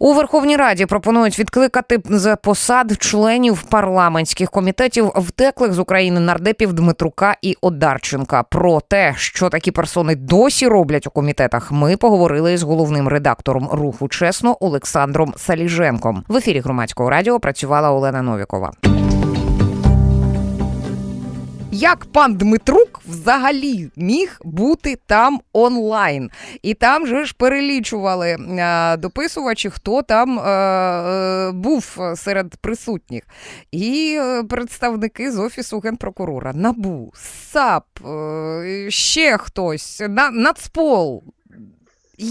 У Верховній Раді пропонують відкликати з посад членів парламентських комітетів втеклих з України нардепів Дмитрука і Одарченка. Про те, що такі персони досі роблять у комітетах, ми поговорили з головним редактором руху чесно Олександром Саліженком. В ефірі громадського радіо працювала Олена Новікова. Як пан Дмитрук взагалі міг бути там онлайн? І там же ж перелічували е, дописувачі, хто там е, е, був серед присутніх. І е, представники з офісу генпрокурора, НАБУ, САП, ще хтось, на, Нацпол.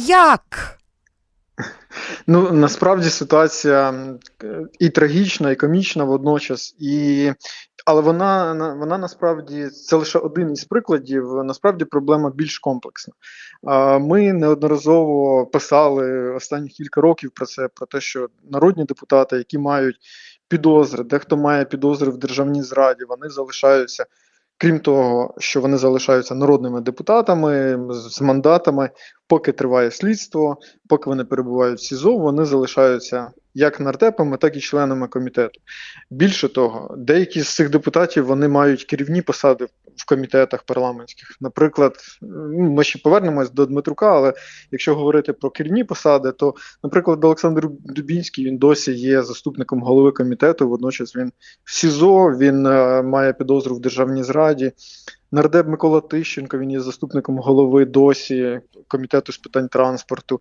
Як? Ну, насправді ситуація і трагічна, і комічна водночас, і... але вона, на- вона насправді це лише один із прикладів. Насправді проблема більш комплексна. Ми неодноразово писали останні кілька років про це, про те, що народні депутати, які мають підозри, дехто має підозри в державній зраді, вони залишаються. Крім того, що вони залишаються народними депутатами з мандатами, поки триває слідство, поки вони перебувають в СІЗО, вони залишаються як нардепами, так і членами комітету. Більше того, деякі з цих депутатів вони мають керівні посади в комітетах парламентських. Наприклад, ну, ми ще повернемось до Дмитрука, але якщо говорити про керівні посади, то, наприклад, Олександр Дубінський він досі є заступником голови комітету. Водночас він в СІЗО, він е, має підозру в державній зраді. Нардеп Микола Тищенко, він є заступником голови досі комітету з питань транспорту.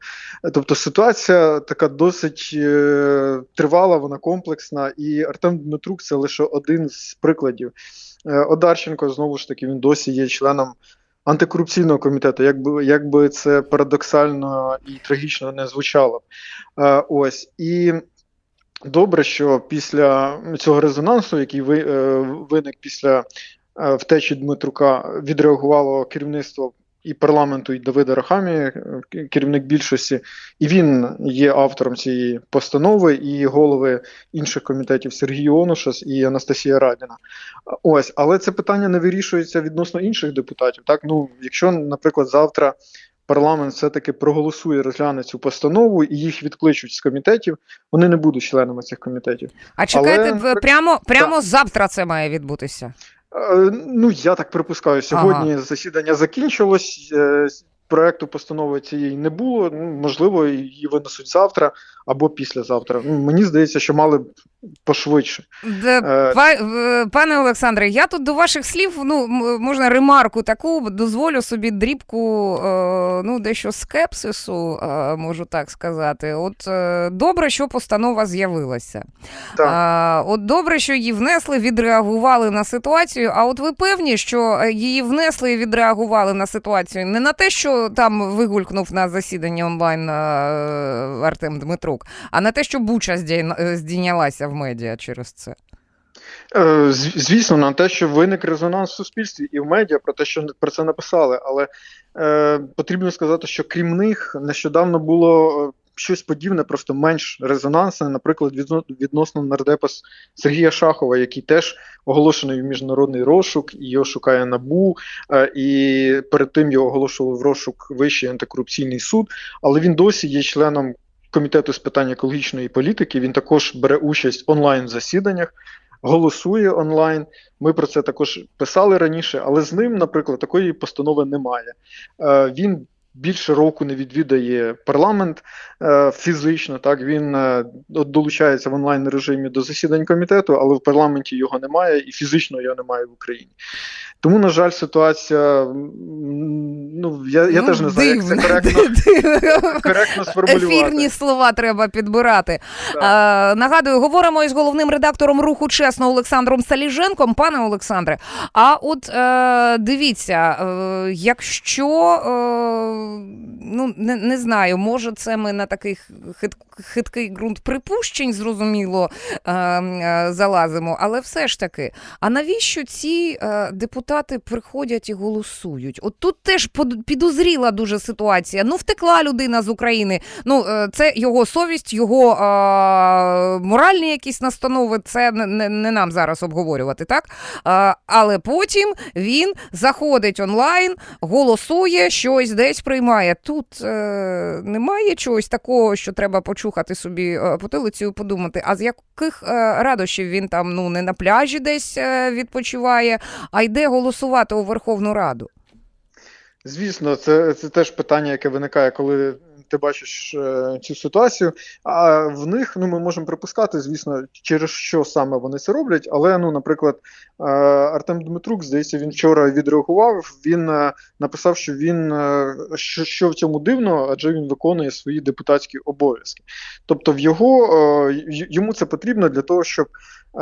Тобто ситуація така досить е, тривала, вона комплексна, і Артем Дмитрук це лише один з прикладів. Е, Одарченко знову ж таки він досі є членом антикорупційного комітету, якби якби це парадоксально і трагічно не звучало. Е, ось і. Добре, що після цього резонансу, який ви, е, виник після втечі Дмитрука, відреагувало керівництво і парламенту, і Давида Рахамі, е, керівник більшості, і він є автором цієї постанови, і голови інших комітетів Сергій Онушас і Анастасія Радіна. Ось, але це питання не вирішується відносно інших депутатів. Так, ну якщо, наприклад, завтра. Парламент все-таки проголосує, розгляне цю постанову і їх відкличуть з комітетів. Вони не будуть членами цих комітетів. А чекайте, Але- прямо, прямо завтра це має відбутися. Е, Ну, я так припускаю, сьогодні засідання закінчилось. е, Проекту постанови цієї не було. Ну, можливо, її винесуть завтра або післязавтра. Мені здається, що мали б пошвидше. Е, па, е, пане Олександре, я тут до ваших слів, ну можна ремарку таку, дозволю собі дрібку, е, ну дещо скепсису, можу так сказати. От добре, що постанова з'явилася. От добре, що її внесли, відреагували на ситуацію. А от ви певні, що її внесли і відреагували на ситуацію не на те, що там вигулькнув на засіданні онлайн Артем Дмитрук, а на те, що Буча е, здійнялася в медіа через це. Е, Звісно, на те, що виник резонанс в суспільстві і в медіа про те, що про це написали, але е, потрібно сказати, що крім них нещодавно було е, щось подібне, просто менш резонансне, наприклад, відносно нардепа Сергія Шахова, який теж оголошений в міжнародний розшук, і його шукає НАБУ, е, і перед тим його оголошували в розшук Вищий антикорупційний суд, але він досі є членом комітету з питань екологічної політики. Він також бере участь в онлайн засіданнях голосує онлайн. Ми про це також писали раніше, але з ним, наприклад, такої постанови немає. Е, Він більше року не відвідає парламент е, фізично. Так він е, долучається в онлайн режимі до засідань комітету, але в парламенті його немає і фізично його немає в Україні. Тому, на жаль, ситуація. Ну я, я Ну, теж не знаю, як це коректно, дивно. коректно сформулювати. Ефірні слова треба підбирати. А, нагадую, говоримо із головним редактором руху чесно Олександром Саліженком. Пане Олександре, а от е, дивіться, е, якщо е, ну не, не знаю, може це ми на такий хит, хиткий ґрунт припущень, зрозуміло, е, е, залазимо, але все ж таки, а навіщо ці е, депутати приходять і голосують? От тут теж підозріла дуже ситуація. Ну, втекла людина з України. Ну, е, це його совість, його моральні якісь настанови. Це не, не, нам зараз обговорювати, так? Але потім він заходить онлайн, голосує, щось десь приймає. Тут е, немає чогось такого, що треба почухати собі е, потилицю і подумати, а з яких е, радощів він там ну не на пляжі десь е, відпочиває, а йде голосувати у Верховну Раду. Звісно, це, це теж питання, яке виникає, коли ти бачиш е, цю ситуацію. А в них ну ми можемо припускати, звісно, через що саме вони це роблять. Але ну, наприклад, е, Артем Дмитрук, здається, він вчора відреагував. Він е, написав, що він що, що в цьому дивно, адже він виконує свої депутатські обов'язки. Тобто, в його йому це потрібно для того, щоб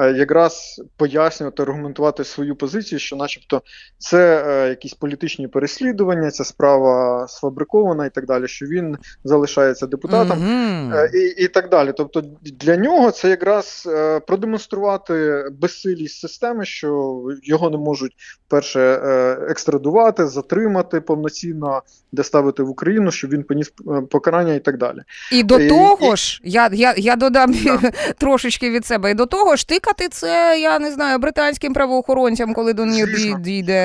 якраз пояснювати, аргументувати свою позицію, що, начебто, це е, якісь політичні переслідування, ця справа сфабрикована і так далі, що він залишається депутатом. Мгм. Е, І, і так далі. Тобто для нього це якраз е, продемонструвати безсилість системи, що його не можуть перше е, екстрадувати, затримати повноцінно, доставити в Україну, щоб він поніс е, покарання і так далі. І до і- того ж, я, я, я додам Да. трошечки від себе. І до того ж, тикати це, я не знаю, британським правоохоронцям, коли до них дійде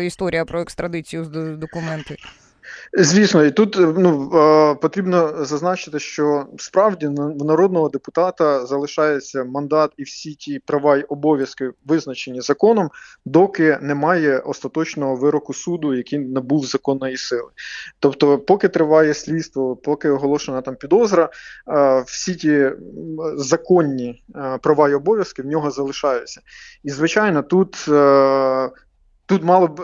е, історія про екстрадицію з до- документи. Звісно, і тут е, ну, е, потрібно зазначити, що справді в народного депутата залишається мандат і всі ті права й обов'язки, визначені законом, доки немає остаточного вироку суду, який набув законної сили. Тобто, поки триває слідство, поки оголошена там підозра, е, всі ті законні права й обов'язки в нього залишаються. І звичайно, тут, тут мало б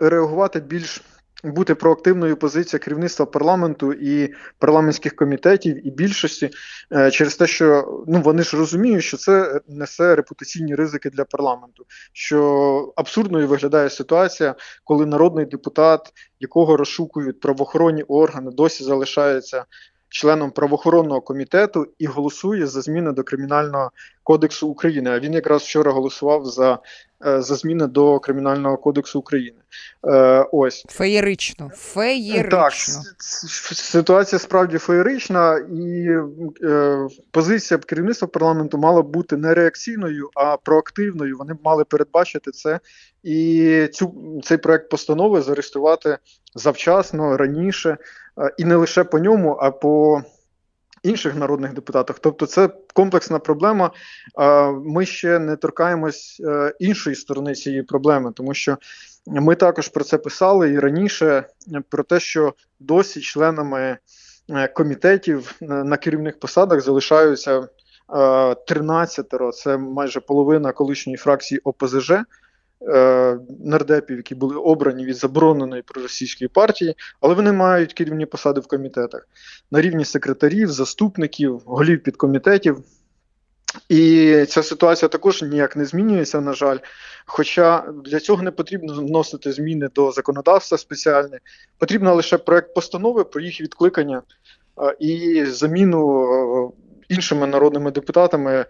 реагувати більш бути проактивною позиція керівництва парламенту і парламентських комітетів і більшості е, через те, що ну вони ж розуміють, що це несе репутаційні ризики для парламенту. Що абсурдною виглядає ситуація, коли народний депутат, якого розшукують правоохоронні органи, досі залишається членом правоохоронного комітету і голосує за зміни до кримінального кодексу України. А він якраз вчора голосував за, е, за змміни до кримінального кодексу України. Е, ось Феєрично. Феєрично. так, ситуація справді феєрична, і е, позиція керівництва парламенту мала бути не реакційною, а проактивною. Вони б мали передбачити це і цю цей проект постанови зареєструвати завчасно раніше, і не лише по ньому, а по інших народних депутатах. Тобто, це комплексна проблема. Е, Ми ще не торкаємось е, іншої сторони цієї проблеми, тому що. Ми також про це писали і раніше е, про те, що досі членами е, комітетів на керівних посадах залишаються е, 13, це майже половина колишньої фракції ОПЗЖ, е, нардепів, які були обрані від забороненої проросійської партії, але вони мають керівні посади в комітетах на рівні секретарів, заступників, голів підкомітетів. І ця ситуація також ніяк не змінюється, на жаль. Хоча для цього не потрібно вносити зміни до законодавства спеціальне, потрібно лише проект постанови про їх відкликання е, і заміну е, іншими народними депутатами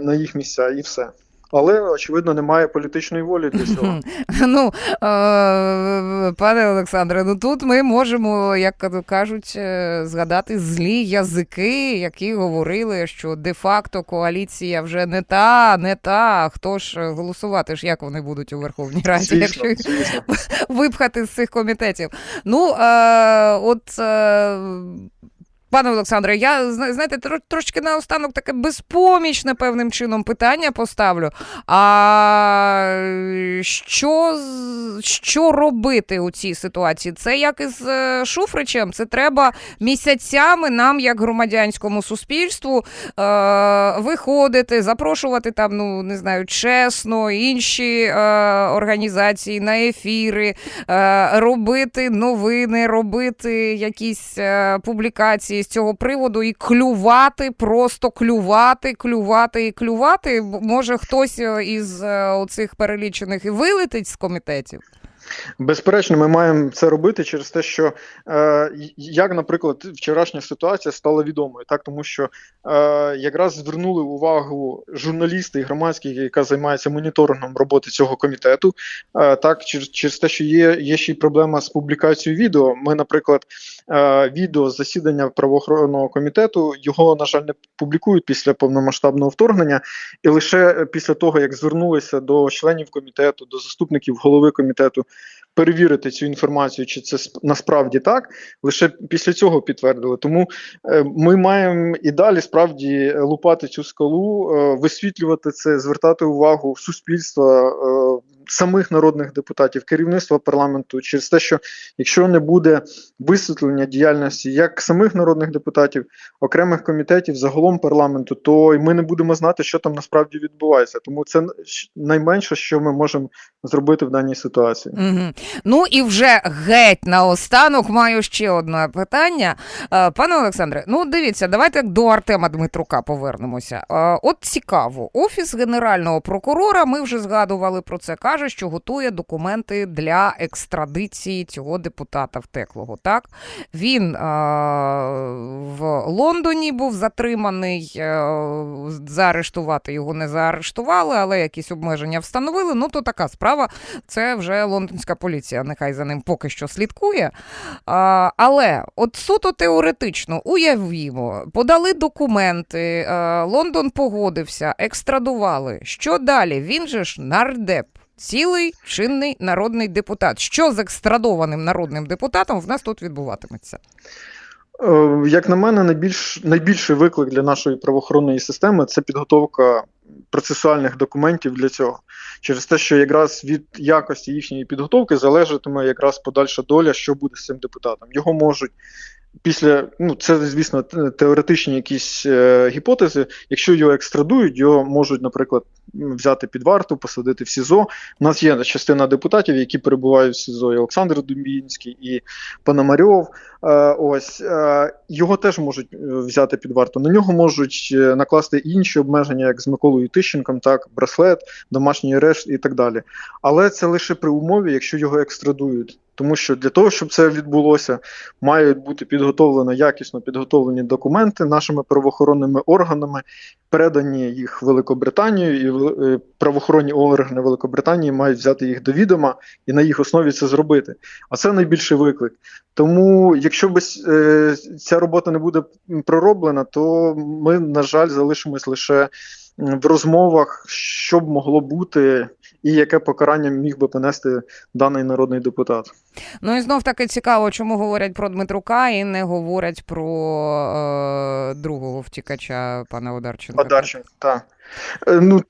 на їх місця, і все. Але очевидно немає політичної волі для цього. Ну, е, пане Олександре, ну тут ми можемо, як кажуть, е, згадати злі язики, які говорили, що де-факто коаліція вже не та, не та. Хто ж голосувати ж, як вони будуть у Верховній Раді, Звісно, якщо звісно. випхати з цих комітетів. Ну, е, от. Пане Олександре, я знаєте, трошки наостанок таке безпомічне певним чином питання поставлю. А що, що робити у цій ситуації? Це як із е, Шуфричем. Це треба місяцями нам, як громадянському суспільству, е, виходити, запрошувати там, ну не знаю, чесно, інші е, організації на ефіри, е, робити новини, робити якісь е, публікації з цього приводу і клювати, просто клювати, клювати і клювати. Може, хтось е, із е, оцих перелічених і вилетить з комітетів. Безперечно, ми маємо це робити через те, що е, як, наприклад, вчорашня ситуація стала відомою, так тому що е, якраз звернули увагу журналісти і громадські, яка займається моніторингом роботи цього комітету. Е, так, через, через те, що є, є ще й проблема з публікацією відео. Ми, наприклад, е, відео з засідання правоохоронного комітету його, на жаль, не публікують після повномасштабного вторгнення, і лише після того, як звернулися до членів комітету, до заступників голови комітету перевірити цю інформацію, чи це сп- насправді так. Лише після цього підтвердили. Тому е, ми маємо і далі справді лупати цю скалу, е, висвітлювати це, звертати увагу суспільства, е, самих народних депутатів, керівництва парламенту через те, що якщо не буде висвітлення діяльності як самих народних депутатів, окремих комітетів, загалом парламенту, то ми не будемо знати, що там насправді відбувається. Тому це найменше, що ми можемо зробити в даній ситуації. Угу. Ну і вже геть наостанок маю ще одне питання. Е, Пане Олександре, ну дивіться, давайте до Артема Дмитрука повернемося. Е, От цікаво, офіс генерального прокурора, ми вже згадували про це, каже, що готує документи для екстрадиції цього депутата втеклого. Так він е, в Лондоні був затриманий, е, заарештувати його не заарештували, але якісь обмеження встановили. Ну то така справа. Це вже лондонська поліція, нехай за ним поки що слідкує. А, але от суто теоретично уявімо, подали документи, а, Лондон погодився, екстрадували. Що далі? Він же ж нардеп. Цілий чинний народний депутат. Що з екстрадованим народним депутатом в нас тут відбуватиметься? Е, Як на мене, найбільш найбільший виклик для нашої правоохоронної системи це підготовка процесуальних документів для цього, через те, що якраз від якості їхньої підготовки залежатиме якраз подальша доля, що буде з цим депутатом. Його можуть після, ну це звісно, теоретичні якісь е, гіпотези. Якщо його екстрадують, його можуть, наприклад, взяти під варту, посадити в СІЗО. У нас є частина депутатів, які перебувають в СІЗО, і Олександр Дубінський, і Пономарьов. Е, ось е, його теж можуть е, взяти під варту. На нього можуть е, накласти інші обмеження, як з Миколою Тищенком, так, браслет, домашній арешт і так далі. Але це лише при умові, якщо його екстрадують. Тому що для того, щоб це відбулося, мають бути підготовлено якісно підготовлені документи нашими правоохоронними органами, передані їх Великобританію, і е, правоохоронні органи Великобританії мають взяти їх до відома і на їх основі це зробити. А це найбільший виклик. Тому, якщо без е, ця робота не буде пророблена, то ми, на жаль, залишимось лише в розмовах, що б могло бути, і яке покарання міг би понести даний народний депутат. Ну і знов таки цікаво, чому говорять про Дмитрука і не говорять про е, другого втікача пана Одарченка. Одарченко, так. Е, Ну,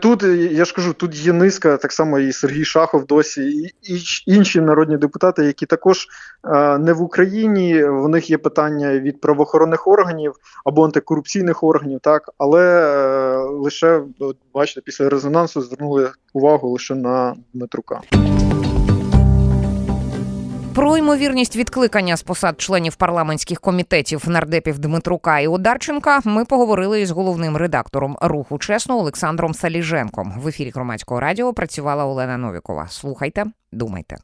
тут, е, я ж кажу, тут є низка, так само і Сергій Шахов досі, і, і інші народні депутати, які також е, не в Україні, в них є питання від правоохоронних органів або антикорупційних органів, так, але е, лише, от, бачите, після резонансу звернули увагу лише на Дмитрука. Про ймовірність відкликання з посад членів парламентських комітетів нардепів Дмитрука і Одарченка ми поговорили із головним редактором руху чесно Олександром Саліженком. В ефірі громадського радіо працювала Олена Новікова. Слухайте, думайте.